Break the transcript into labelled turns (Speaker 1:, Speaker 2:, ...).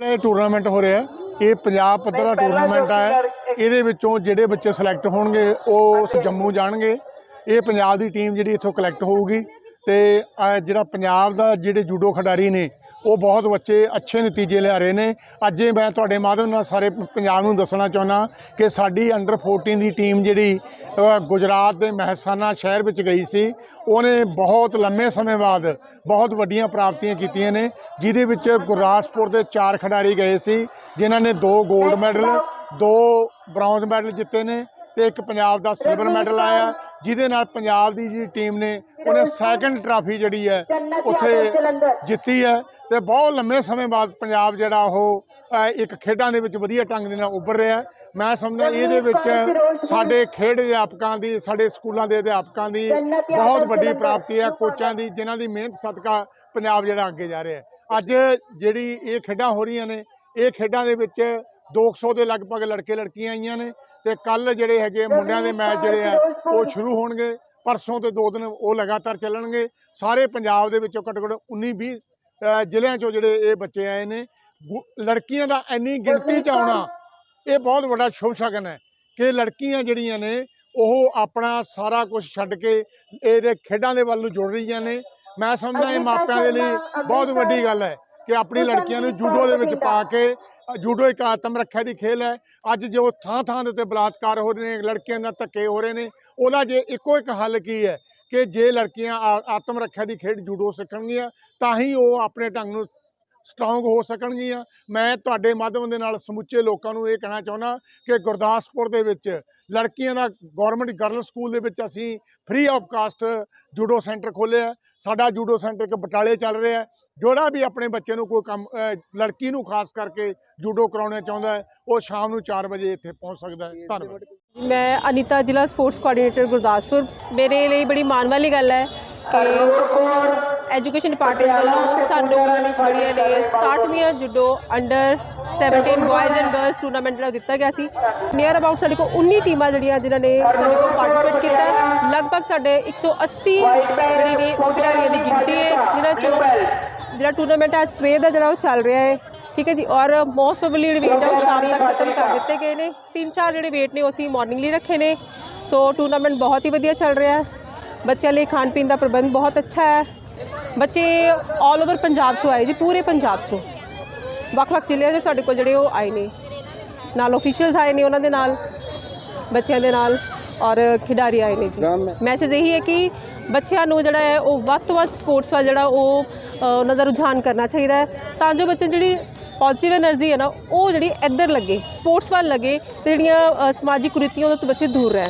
Speaker 1: ਇਹ ਟੂਰਨਾਮੈਂਟ ਹੋ ਰਿਹਾ ਇਹ ਪੰਜਾਬ ਪੱਧਰ ਦਾ ਟੂਰਨਾਮੈਂਟ ਹੈ। ਇਹਦੇ ਵਿੱਚੋਂ ਜਿਹੜੇ ਬੱਚੇ ਸਿਲੈਕਟ ਹੋਣਗੇ ਉਹ ਜੰਮੂ ਜਾਣਗੇ। ਇਹ ਪੰਜਾਬ ਦੀ ਟੀਮ ਜਿਹੜੀ ਇੱਥੋਂ ਕਲੈਕਟ ਹੋਊਗੀ ਤੇ ਜਿਹੜਾ ਪੰਜਾਬ ਦਾ ਜਿਹੜੇ ਜੂਡੋ ਖਿਡਾਰੀ ਨੇ ਉਹ ਬਹੁਤ ਬੱਚੇ ਅੱਛੇ ਨਤੀਜੇ ਲਿਆ ਰਹੇ ਨੇ। ਅੱਜ ਮੈਂ ਤੁਹਾਡੇ ਮਾਧਿਅਮ ਨਾਲ ਸਾਰੇ ਪੰਜਾਬ ਨੂੰ ਦੱਸਣਾ ਚਾਹੁੰਦਾ ਕਿ ਸਾਡੀ ਅੰਡਰ 14 ਦੀ ਟੀਮ ਜਿਹੜੀ ਗੁਜਰਾਤ ਦੇ ਮਹਿਸਾਨਾ ਸ਼ਹਿਰ ਵਿੱਚ ਗਈ ਸੀ, ਉਹਨੇ ਬਹੁਤ ਲੰਮੇ ਸਮੇਂ ਬਾਅਦ ਬਹੁਤ ਵੱਡੀਆਂ ਪ੍ਰਾਪਤੀਆਂ ਕੀਤੀਆਂ ਨੇ, ਜਿਹਦੇ ਵਿੱਚ ਗੁਰਦਾਸਪੁਰ ਦੇ ਚਾਰ ਖਿਡਾਰੀ ਗਏ ਸੀ, ਜਿਨ੍ਹਾਂ ਨੇ ਦੋ 골ਡ ਮੈਡਲ ਦੋ ਬ੍ਰੌਂਜ਼ ਮੈਡਲ ਜਿੱਤੇ ਨੇ ਤੇ ਇੱਕ ਪੰਜਾਬ ਦਾ ਸਿਲਵਰ ਮੈਡਲ ਆਇਆ, ਜਿਹਦੇ ਨਾਲ ਪੰਜਾਬ ਦੀ ਜਿਹੜੀ ਟੀਮ ਨੇ, ਉਹਨੇ ਸੈਕੰਡ ਟਰਾਫੀ ਜਿਹੜੀ ਹੈ, ਉੱਥੇ ਜਿੱਤੀ ਹੈ। ਤੇ ਬਹੁਤ ਲੰਮੇ ਸਮੇਂ ਬਾਅਦ ਪੰਜਾਬ ਜਿਹੜਾ ਉਹ ਇੱਕ ਖੇਡਾਂ ਦੇ ਵਿੱਚ ਵਧੀਆ ਢੰਗ ਦੇ ਨਾਲ ਉੱਭਰ ਰਿਹਾ ਮੈਂ ਸਮਝਦਾ ਇਹਦੇ ਵਿੱਚ ਸਾਡੇ ਖੇਡ ਅਧਿਆਪਕਾਂ ਦੀ, ਸਾਡੇ ਸਕੂਲਾਂ ਦੇ ਅਧਿਆਪਕਾਂ ਦੀ ਬਹੁਤ ਵੱਡੀ ਪ੍ਰਾਪਤੀ ਹੈ, ਕੋਚਾਂ ਦੀ, ਜਿਨ੍ਹਾਂ ਦੀ ਮਿਹਨਤ ਸਦਕਾ ਪੰਜਾਬ ਜਿਹੜਾ ਅੱਗੇ ਜਾ ਰਿਹਾ ਅੱਜ ਜਿਹੜੀ ਇਹ ਖੇਡਾਂ ਹੋ ਰਹੀਆਂ ਨੇ, ਇਹ ਖੇਡਾਂ ਦੇ ਵਿੱਚ 200 ਦੇ ਲਗਭਗ ਲੜਕੇ ਲੜਕੀਆਂ ਆਈਆਂ ਨੇ ਤੇ ਕੱਲ ਜਿਹੜੇ ਹੈਗੇ ਮੁੰਡਿਆਂ ਦੇ ਮੈਚ ਜਿਹੜੇ ਆ, ਉਹ ਸ਼ੁਰੂ ਹੋਣਗੇ। ਪਰਸੋਂ ਤੇ ਦੋ ਦਿਨ ਉਹ ਲਗਾਤਾਰ ਚੱਲਣਗੇ। ਸਾਰੇ ਪੰਜਾਬ ਦੇ ਵਿੱਚੋਂ ਘੱਟੋ ਘੱਟ 19 20 ਜ਼ਿਲ੍ਹਿਆਂ ਚੋਂ ਜਿਹੜੇ ਇਹ ਬੱਚੇ ਆਏ ਨੇ ਲੜਕੀਆਂ ਦਾ ਇੰਨੀ ਗਿਣਤੀ ਚ ਆਉਣਾ ਇਹ ਬਹੁਤ ਵੱਡਾ ਸ਼ੁਭ ਸ਼ਗਨ ਹੈ ਕਿ ਲੜਕੀਆਂ ਜਿਹੜੀਆਂ ਨੇ ਉਹ ਆਪਣਾ ਸਾਰਾ ਕੁਝ ਛੱਡ ਕੇ ਇਹਦੇ ਖੇਡਾਂ ਦੇ ਵੱਲ ਨੂੰ ਜੁੜ ਰਹੀਆਂ ਨੇ। ਮੈਂ ਸਮਝਦਾ ਇਹ ਮਾਪਿਆਂ ਦੇ ਲਈ ਬਹੁਤ ਵੱਡੀ ਗੱਲ ਹੈ ਕਿ ਆਪਣੀ ਲੜਕੀਆਂ ਨੂੰ ਜੂਡੋ ਦੇ ਵਿੱਚ ਪਾ ਕੇ ਜੂਡੋ ਇੱਕ ਆਤਮ ਰੱਖਿਆ ਦੀ ਖੇਲ ਹੈ। ਅੱਜ ਜੋ ਥਾਂ ਥਾਂ ਦੇ ਉੱਤੇ ਬਲਾਤਕਾਰ ਹੋ ਰਹੇ ਨੇ ਲੜਕੀਆਂ ਨਾਲ ਧੱਕੇ ਹੋ ਰਹੇ ਨੇ ਉਹਦਾ ਜੇ ਇੱਕੋ ਇੱਕ ਹੱਲ ਕੀ ਹੈ? ਕਿ ਜੇ ਲੜਕੀਆਂ ਆਤਮ ਰੱਖਿਆ ਦੀ ਖੇਡ ਜੂਡੋ ਸਿੱਖਣਗੀਆਂ ਤਾਂ ਹੀ ਉਹ ਆਪਣੇ ਢੰਗ ਨੂੰ ਸਟਰੋਂਗ ਹੋ ਸਕਣਗੀਆਂ। ਮੈਂ ਤੁਹਾਡੇ ਮਾਧਿਅਮ ਦੇ ਨਾਲ ਸਮੁੱਚੇ ਲੋਕਾਂ ਨੂੰ ਇਹ ਕਹਿਣਾ ਚਾਹੁੰਦਾ ਕਿ ਗੁਰਦਾਸਪੁਰ ਦੇ ਵਿੱਚ ਲੜਕੀਆਂ ਦਾ ਗਵਰਨਮੈਂਟ ਗਰਲ ਸਕੂਲ ਦੇ ਵਿੱਚ ਅਸੀਂ free of cost judo centre ਖੋਲ੍ਹਿਆ ਸਾਡਾ ਜੂਡੋ ਸੈਂਟਰ ਇੱਕ ਬਟਾਲੇ ਚੱਲ ਰਿਹਾ ਹੈ। ਜਿਹੜਾ ਵੀ ਆਪਣੇ ਬੱਚੇ ਨੂੰ ਕੋਈ ਕੰਮ ਲੜਕੀ ਨੂੰ ਖਾਸ ਕਰਕੇ ਜੂਡੋ ਕਰਾਉਣਾ ਚਾਹੁੰਦਾ ਹੈ ਉਹ ਸ਼ਾਮ ਨੂੰ 4 ਵਜੇ ਇੱਥੇ ਪਹੁੰਚ ਸਕਦਾ ਹੈ। ਧੰਨਵਾਦ।
Speaker 2: ਮੈਂ ਅਨੀਤਾ ਜ਼ਿਲ੍ਹਾ ਸਪੋਰਟਸ ਕੋਆਰਡੀਨੇਟਰ ਗੁਰਦਾਸਪੁਰ। ਮੇਰੇ ਲਈ ਬੜੀ ਮਾਣ ਵਾਲੀ ਗੱਲ ਹੈ ਕਿ ਐਜੂਕੇਸ਼ਨ ਡਿਪਾਰਟਮੈਂਟ ਵੱਲੋਂ ਸਾਨੂੰ ਜਿਹੜੀਆਂ ਨੇ 67ਵੀਂ judo under 17 boys and girls tournament ਜਿਹੜਾ ਦਿੱਤਾ ਗਿਆ ਸੀ। ਨੀਅਰ ਅਬਾਊਟ ਸਾਡੇ ਕੋਲ 19 ਟੀਮਾਂ ਜਿਹੜੀਆਂ ਜਿਨ੍ਹਾਂ ਨੇ ਸਾਡੇ ਕੋਲ ਪਾਰਟਿਸਿਪੇਟ ਕੀਤਾ ਲਗਭਗ ਸਾਡੇ 180 ਜਿਹੜੀ ਨੇ ਖਿਡਾਰੀਆਂ ਦੀ ਗਿਣਤੀ ਹੈ, ਜਿਨ੍ਹਾਂ ਚੋਂ ਜਿਹੜਾ ਟੂਰਨਾਮੈਂਟ ਅੱਜ ਸਵੇਰ ਦਾ ਜਿਹੜਾ ਉਹ ਚੱਲ ਰਿਹਾ ਹੈ। ਠੀਕ ਹੈ ਜੀ ਔਰ ਮੋਸਟ ਪ੍ਰੋਬਬਲੀ ਜਿਹੜੇ ਵੇਟ ਉਹ ਸ਼ਾਮ ਤੱਕ ਖਤਮ ਕਰ ਦਿੱਤੇ ਗਏ ਨੇ। ਤਿੰਨ ਚਾਰ ਜਿਹੜੇ ਵੇਟ ਨੇ ਉਹ ਅਸੀਂ ਮਾਰਨਿੰਗ ਲਈ ਰੱਖੇ ਨੇ। ਸੋ ਟੂਰਨਾਮੈਂਟ ਬਹੁਤ ਹੀ ਵਧੀਆ ਚੱਲ ਰਿਹਾ ਹੈ। ਬੱਚਿਆਂ ਲਈ ਖਾਣ ਪੀਣ ਦਾ ਪ੍ਰਬੰਧ ਬਹੁਤ ਅੱਛਾ ਹੈ। ਬੱਚੇ ਆਲ ਓਵਰ ਪੰਜਾਬ ਚੋਂ ਆਏ ਜੀ ਪੂਰੇ ਪੰਜਾਬ ਚੋਂ। ਵੱਖ-ਵੱਖ ਜ਼ਿਲ੍ਹਿਆਂ ਦੇ ਸਾਡੇ ਕੋਲ ਜਿਹੜੇ ਉਹ ਆਏ ਨੇ। ਨਾਲ ਅਫੀਸ਼ੀਅਲਸ ਆਏ ਨੇ ਉਹਨਾਂ ਦੇ ਨਾਲ ਬੱਚਿਆਂ ਦੇ ਨਾਲ। ਔਰ ਖਿਡਾਰੀ ਆਏ ਨੇ ਜੀ। ਮੈਸੇਜ ਇਹੀ ਹੈ ਕਿ ਬੱਚਿਆਂ ਨੂੰ ਜਿਹੜਾ ਹੈ ਉਹ ਵੱਧ ਤੋਂ ਵੱਧ ਸਪੋਰਟਸ ਵੱਲ ਜਿਹੜਾ ਉਹ ਉਹਨਾਂ ਦਾ ਰੁਝਾਨ ਕਰਨਾ ਚਾਹੀਦਾ ਹੈ। ਤਾਂ ਜੋ ਬੱਚੇ ਜਿਹੜੀ ਪੋਜ਼ਿਟਿਵ એનર્ਜੀ ਹੈ ਨਾ ਉਹ ਜਿਹੜੀ ਇੱਧਰ ਲੱਗੇ ਸਪੋਰਟਸ ਵੱਲ ਲੱਗੇ ਤੇ ਜਿਹੜੀਆਂ ਸਮਾਜਿਕ ਕੁਰੀਤੀਆਂ ਤੋਂ ਬੱਚੇ ਦੂਰ ਰਹਿਣ।